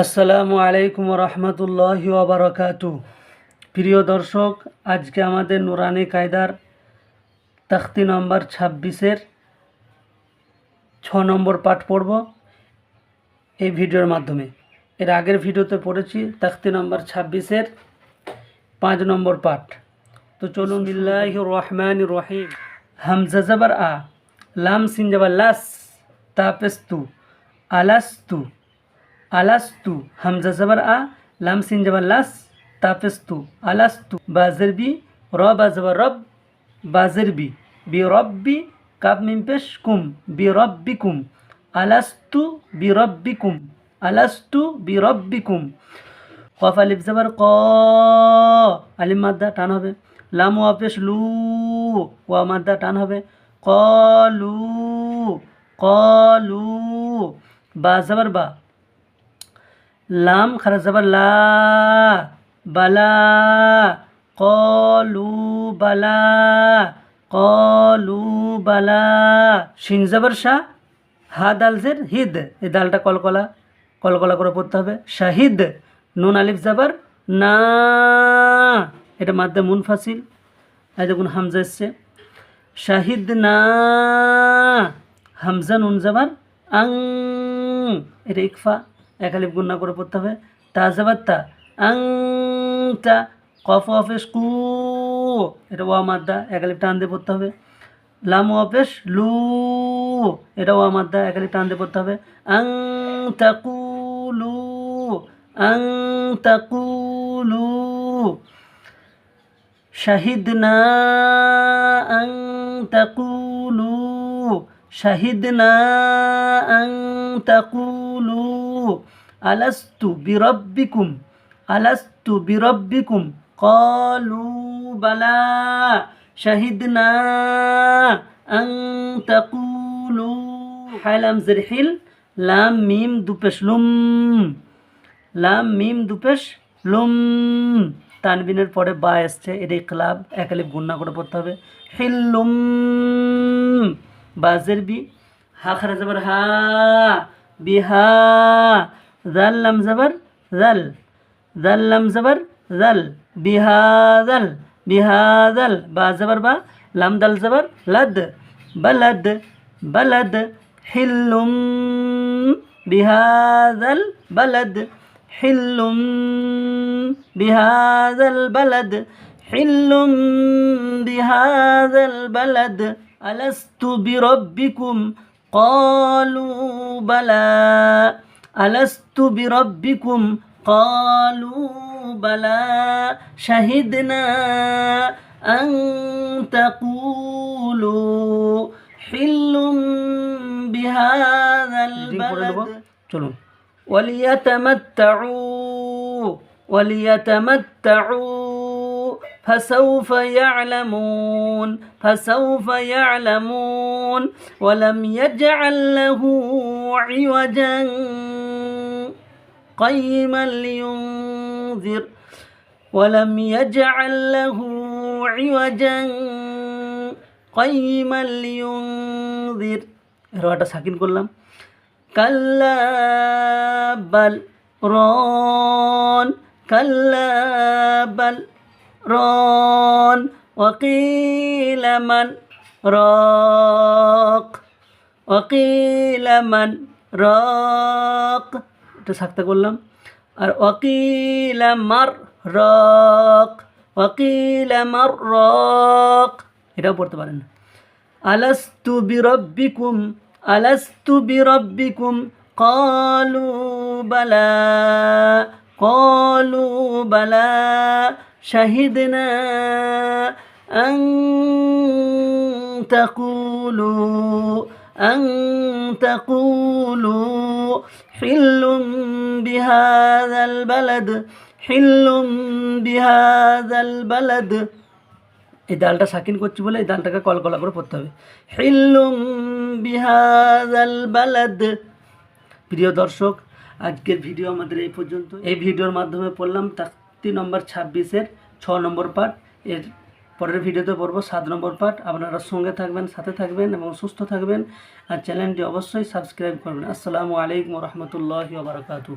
আসসালামু আলাইকুম রহমতুল্লাহি ওবরাকাতু। প্রিয় দর্শক, আজকে আমাদের নুরানি কায়দার তখতি নম্বর ছাব্বিশের ছ নম্বর পাঠ পড়ব এই ভিডিওর মাধ্যমে। এর আগের ভিডিওতে পড়েছি তখতি নম্বর ছাব্বিশের পাঁচ নম্বর পাঠ। তো চলুন বিল্লাহ রহমান রহিম। হামজা জবর আ, লাম সিন জবর লাস, তাপেস্তু, আলাস্তু আলাস্তু হামজা জবর আ লাম সিন জবর লাস তাপেস্তু আলাস্তু বাজের বি র বা জবর রব বাজের বি রব্বি কাপ মিম পেশ কুম বি রব্বি কুম আলাস্তু বি রব্বি কুম আলাস্তু বি রব্বি কুম কফ আলিফ জবর ক আলিম মাদ্দা টান হবে. লাম ওয়াপেশ লু ওয়া মাদ্দা টান হবে. কলু কলু বা জবর বা লাম খারা জবর লা, বালা, কলু বালা কলু, বালা। শিন জবর শাহ, হা দাল জের হিদ। এই দালটা কলকলা কলকলা করে পড়তে হবে। শাহিদ, নুন আলিফ জাবার, না। এটা মাদ্দে মুনফাসিল। এই দেখুন হামজা এসছে। শাহিদ, না। হামজা, নুন জাবার, আং। এটা ইকফা। এক আলিফ গুন্না করে পড়তে হবে। তা জাবার তা আং কফ অফেস কু, এটা ওয়া মাদ্দা, এক আলিফ টান দিয়ে পড়তে হবে। লাম অফেস লু, এটা ওয়া মাদ্দা, এক আলিফ টান দিয়ে পড়তে হবে। আং তাকুলু আং তাকুলু শাহিদনা আং তাকুলু শাহিদনা আং তাকুলু আলাস্তু বিরব্বিকুম আলাস্তু বিরব্বিকুম, কলু বালা শাহিদনা আং তাকুলু। হালাম জিরহিল, লাম মিম দুপেশ লুম, লাম মিম দুপেশ লুম। তানবিনের পরে বা এসছে এটা ক্লাব একালিপ গুন্না করে পড়তে হবে। হিল্লুম বাজের বি, হা খারা জবর হা বিহা জাল লাম জবর জাল জাল লাম জবর জাল বিহাজাল বিহাজাল বা জবর বা লাম দাল জবর লদ বলদ বলদ হিল্লুম বিহাজাল বলদ حل بهذا البلد حل بهذا البلد ألست بربكم قالوا بلى ألست بربكم قالوا بلى شهدنا أن تقولوا حل بهذا البلد وليتمتعوا وليتمتعوا فسوف يعلمون فسوف يعلمون ولم يجعل له عوجا قيما لينذر ولم يجعل له عوجا قيما لينذر রটা সাকিন করলাম كلا بل ران كلا بل ران وقيل من راق وقيل من راق এটা সাকতে করলাম আর ওয়াকিল মার রক ওয়াকিল মার রক এটাও পড়তে পারেন আলাস্তু বিরব্বিকুম ألست بربكم قالوا بلى قالوا بلى شهدنا أن تقولوا أن تقولوا حل بهذا البلد حل بهذا البلد এই ডালটা সাকিন করছি বলে এই ডালটাকে কলকলা করে পড়তে হবে হিল্লুম বিহাদাল বালাদ প্রিয় দর্শক আজকের ভিডিও আমাদের এই পর্যন্ত এই ভিডিওর মাধ্যমে পড়লাম তাক্তি নম্বর ছাব্বিশের ছ নম্বর পার্ট এর পরের ভিডিওতে পড়ব সাত নম্বর পার্ট আপনারা সঙ্গে থাকবেন, সাথে থাকবেন এবং সুস্থ থাকবেন। আর চ্যানেলটি অবশ্যই সাবস্ক্রাইব করবেন। আসসালামু আলাইকুম রহমতুল্লাহ বারকাতু